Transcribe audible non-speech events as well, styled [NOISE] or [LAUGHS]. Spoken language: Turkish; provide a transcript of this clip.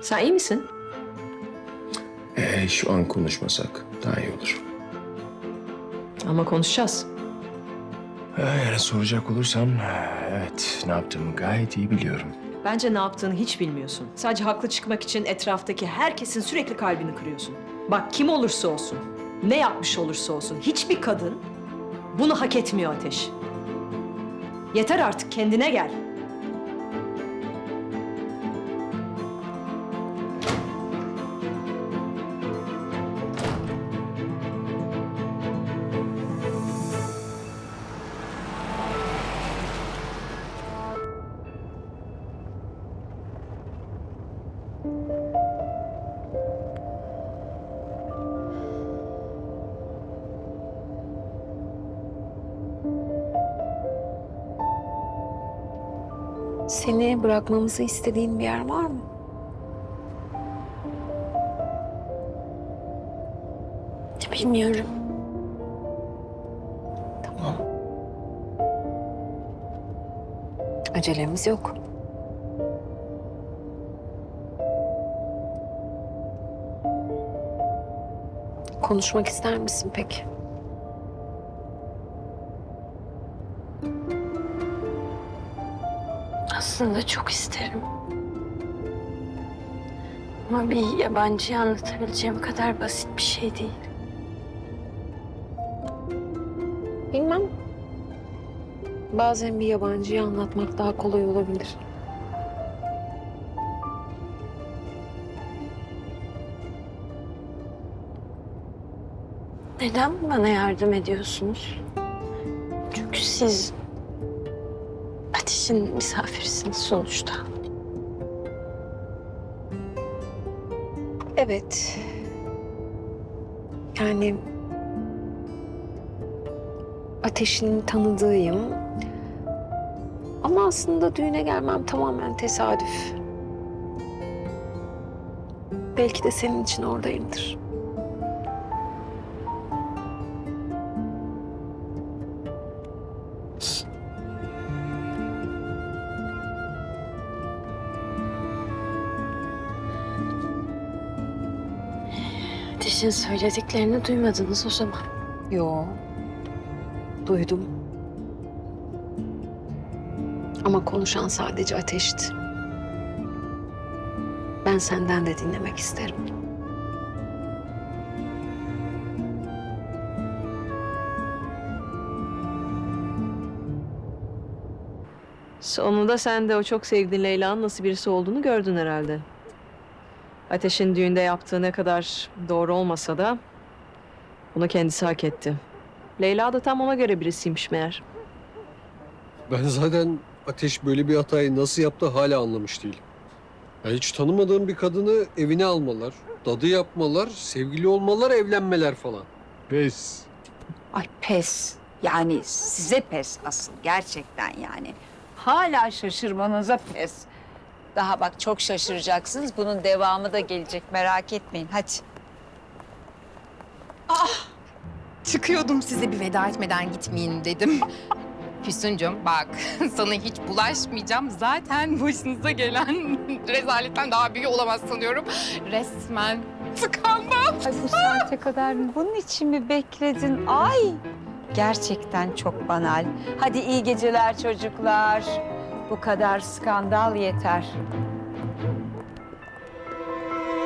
Sen iyi misin? Ee, şu an konuşmasak daha iyi olur. Ama konuşacağız. Ee, eğer soracak olursam, ee, evet ne yaptığımı gayet iyi biliyorum. Bence ne yaptığını hiç bilmiyorsun. Sadece haklı çıkmak için etraftaki herkesin sürekli kalbini kırıyorsun. Bak kim olursa olsun, ne yapmış olursa olsun hiçbir kadın bunu hak etmiyor Ateş. Yeter artık kendine gel. Seni bırakmamızı istediğin bir yer var mı? Bilmiyorum. Tamam. Acelemiz yok. Konuşmak ister misin peki? Aslında çok isterim. Ama bir yabancıya anlatabileceğim kadar basit bir şey değil. Bilmem. Bazen bir yabancıya anlatmak daha kolay olabilir. Neden bana yardım ediyorsunuz? Çünkü siz ateşin misafirisiniz sonuçta. Evet. Yani ateşini tanıdığım ama aslında düğüne gelmem tamamen tesadüf. Belki de senin için oradayımdır. Ateşin söylediklerini duymadınız o zaman. Yo. Duydum. Ama konuşan sadece ateşti. Ben senden de dinlemek isterim. Sonunda sen de o çok sevdiğin Leyla'nın nasıl birisi olduğunu gördün herhalde. Ateş'in düğünde yaptığı ne kadar doğru olmasa da bunu kendisi hak etti. Leyla da tam ona göre birisiymiş meğer. Ben zaten Ateş böyle bir hatayı nasıl yaptı hala anlamış değilim. Ya hiç tanımadığım bir kadını evine almalar, dadı yapmalar, sevgili olmalar, evlenmeler falan. Pes. Ay pes. Yani size pes asıl gerçekten yani. Hala şaşırmanıza pes. Daha bak çok şaşıracaksınız. Bunun devamı da gelecek merak etmeyin. Hadi. Çıkıyordum size bir veda etmeden gitmeyin dedim. Füsuncuğum bak [LAUGHS] sana hiç bulaşmayacağım. Zaten başınıza gelen [LAUGHS] rezaletten daha büyük olamaz sanıyorum. Resmen tıkandım. Ay bu saate kadar bunun için mi bekledin? Ay gerçekten çok banal. Hadi iyi geceler çocuklar. Bu kadar skandal yeter.